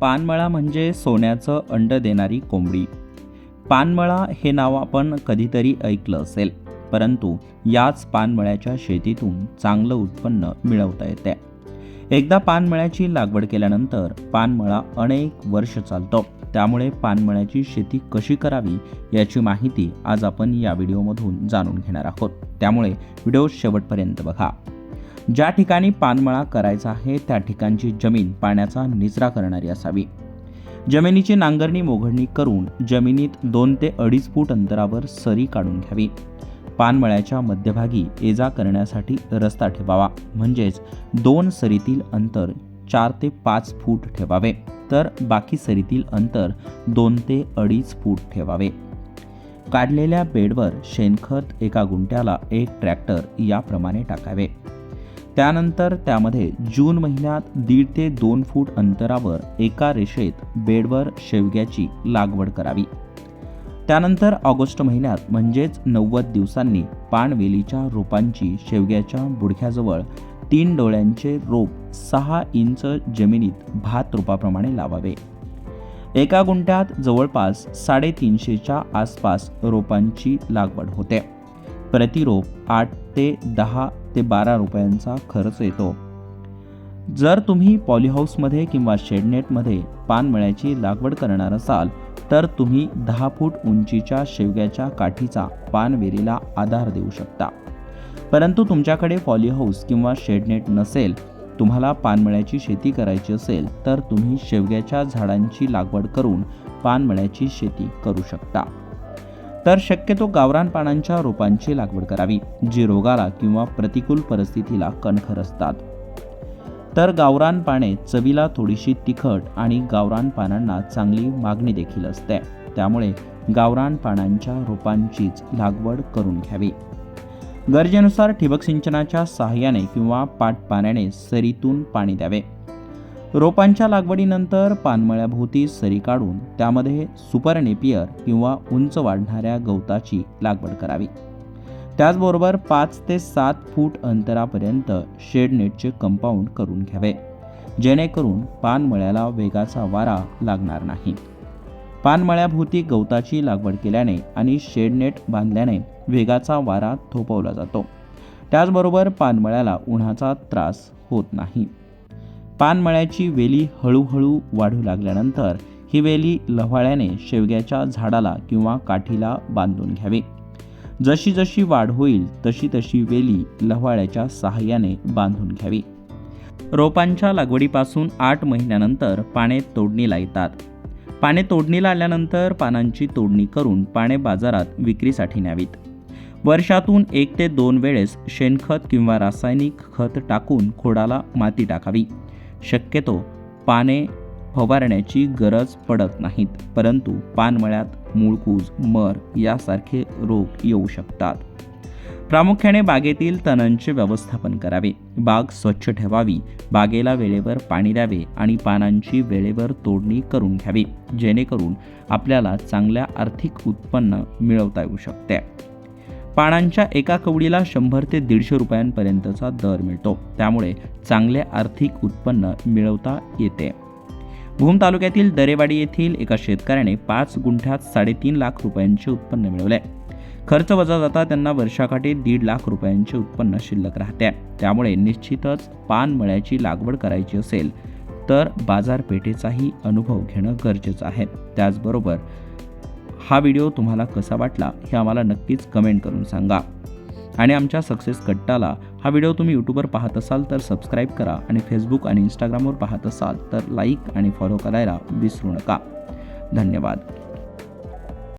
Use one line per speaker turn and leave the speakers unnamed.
पानमळा म्हणजे सोन्याचं अंड देणारी कोंबडी. पानमळा हे नाव आपण कधीतरी ऐकलं असेल परंतु याच पानमळ्याच्या शेतीतून चांगलं उत्पन्न मिळवता येते एकदा पानमळ्याची लागवड केल्यानंतर पानमळा अनेक वर्ष चालतो. त्यामुळे पानमळ्याची शेती कशी करावी याची माहिती आज आपण या व्हिडिओमधून जाणून घेणार आहोत. त्यामुळे व्हिडिओ शेवटपर्यंत बघा. ज्या ठिकाणी पानमळा करायचा आहे त्या ठिकाणची जमीन पाण्याचा निचरा करणारी असावी. जमिनीची नांगरणी मोघडणी करून जमिनीत दोन ते अडीच फूट अंतरावर सरी काढून घ्यावी. पानमळ्याच्या मध्यभागी एजा करण्यासाठी रस्ता ठेवावा. म्हणजेच दोन सरीतील अंतर चार ते पाच फूट ठेवावे. तर बाकी सरीतील अंतर दोन ते अडीच फूट ठेवावे. काढलेल्या बेडवर शेणखत एका गुंट्याला एक ट्रॅक्टर याप्रमाणे टाकावे. त्यानंतर त्यामध्ये जून महिन्यात दीड ते दोन फूट अंतरावर एका रेषेत बेडवर शेवग्याची लागवड करावी. त्यानंतर ऑगस्ट महिन्यात म्हणजेच नव्वद दिवसांनी पानवेलीच्या रोपांची शेवग्याच्या बुडख्याजवळ तीन डोळ्यांचे रोप सहा इंच जमिनीत भात रोपाप्रमाणे लावावे. एका गुंठ्यात जवळपास साडेतीनशेच्या आसपास रोपांची लागवड होते. प्रतिरोप आठ ते दहा ते बारा रुपयांचा खर्च येतो. जर तुम्ही पॉलीहाऊसमध्ये किंवा शेडनेटमध्ये पानमळ्याची लागवड करणार असाल तर तुम्ही दहा फूट उंचीच्या शेवग्याच्या काठीचा पानवेलीला आधार देऊ शकता. परंतु तुमच्याकडे पॉलीहाऊस किंवा शेडनेट नसेल तुम्हाला पानमळ्याची शेती करायची असेल तर तुम्ही शेवग्याच्या झाडांची लागवड करून पानमळ्याची शेती करू शकता. तर शक्यतो गावरान पानांच्या रोपांची लागवड करावी जी रोगाला किंवा प्रतिकूल परिस्थितीला कणखर असतात. तर गावरान पाने चवीला थोडीशी तिखट आणि गावरान पानांना चांगली मागणी देखील असते. त्यामुळे गावरान पानांच्या रोपांचीच लागवड करून घ्यावी. गरजेनुसार ठिबक सिंचनाच्या सहाय्याने किंवा पाट पाण्याने सरीतून पाणी द्यावे. रोपांच्या लागवडीनंतर पानमळ्याभोवती सरी काढून त्यामध्ये सुपर नेपियर किंवा उंच वाढणाऱ्या गवताची लागवड करावी. त्याचबरोबर पाच ते सात फूट अंतरापर्यंत शेडनेटचे कंपाऊंड करून घ्यावे. जेणेकरून पानमळ्याला वेगाचा वारा लागणार नाही. पानमळ्याभोवती गवताची लागवड केल्याने आणि शेडनेट बांधल्याने वेगाचा वारा थोपवला जातो. त्याचबरोबर पानमळ्याला उन्हाचा त्रास होत नाही. पानमळ्याची वेली हळूहळू वाढू लागल्यानंतर ही वेली लव्हाळ्याने शेवग्याच्या झाडाला किंवा काठीला बांधून घ्यावी. जशी जशी वाढ होईल तशी तशी वेली लव्हाळ्याच्या सहाय्याने बांधून घ्यावी. रोपांच्या लागवडीपासून आठ महिन्यानंतर पाने तोडणीला येतात पाने तोडणीला आल्यानंतर पानांची तोडणी करून पाने बाजारात विक्रीसाठी न्यावीत. वर्षातून एक ते दोन वेळेस शेणखत किंवा रासायनिक खत टाकून खोडाला माती टाकावी. शक्यतो पाने फवारण्याची गरज पडत नाहीत परंतु पानमळ्यात मूळकूज मर यासारखे रोग येऊ शकतात. प्रामुख्याने बागेतील तणांचे व्यवस्थापन करावे. बाग स्वच्छ ठेवावी बागेला वेळेवर पाणी द्यावे आणि पानांची वेळेवर तोडणी करून घ्यावी जेणेकरून आपल्याला चांगल्या आर्थिक उत्पन्न मिळवता येऊ शकते. पानांच्या एका कवडीला शंभर ते दीडशे रुपयांपर्यंतचा दर मिळतो. त्यामुळे चांगले आर्थिक उत्पन्न मिळवता येते. भूम तालुक्यातील दरेवाडी येथील एका शेतकऱ्याने पाच गुंठ्यात साडेतीन लाख रुपयांचे उत्पन्न मिळवले. खर्च वजा जाता त्यांना वर्षाकाठी दीड लाख रुपयांचे उत्पन्न शिल्लक राहते. त्यामुळे निश्चितच पानमळ्याची लागवड करायची असेल तर बाजारपेठेचाही अनुभव घेणं गरजेचं आहे. त्याचबरोबर हा व्हिडिओ तुम्हाला कसा वाटला हे आम्हाला नक्कीच कमेंट करून सांगा. आणि आमच्या सक्सेस कट्टाला हा व्हिडिओ तुम्ही यूट्यूबवर पाहत असाल तर सबस्क्राईब करा आणि फेसबुक आणि इंस्टाग्रामवर पाहत असाल तर लाईक आणि फॉलो करायला विसरू नका. धन्यवाद.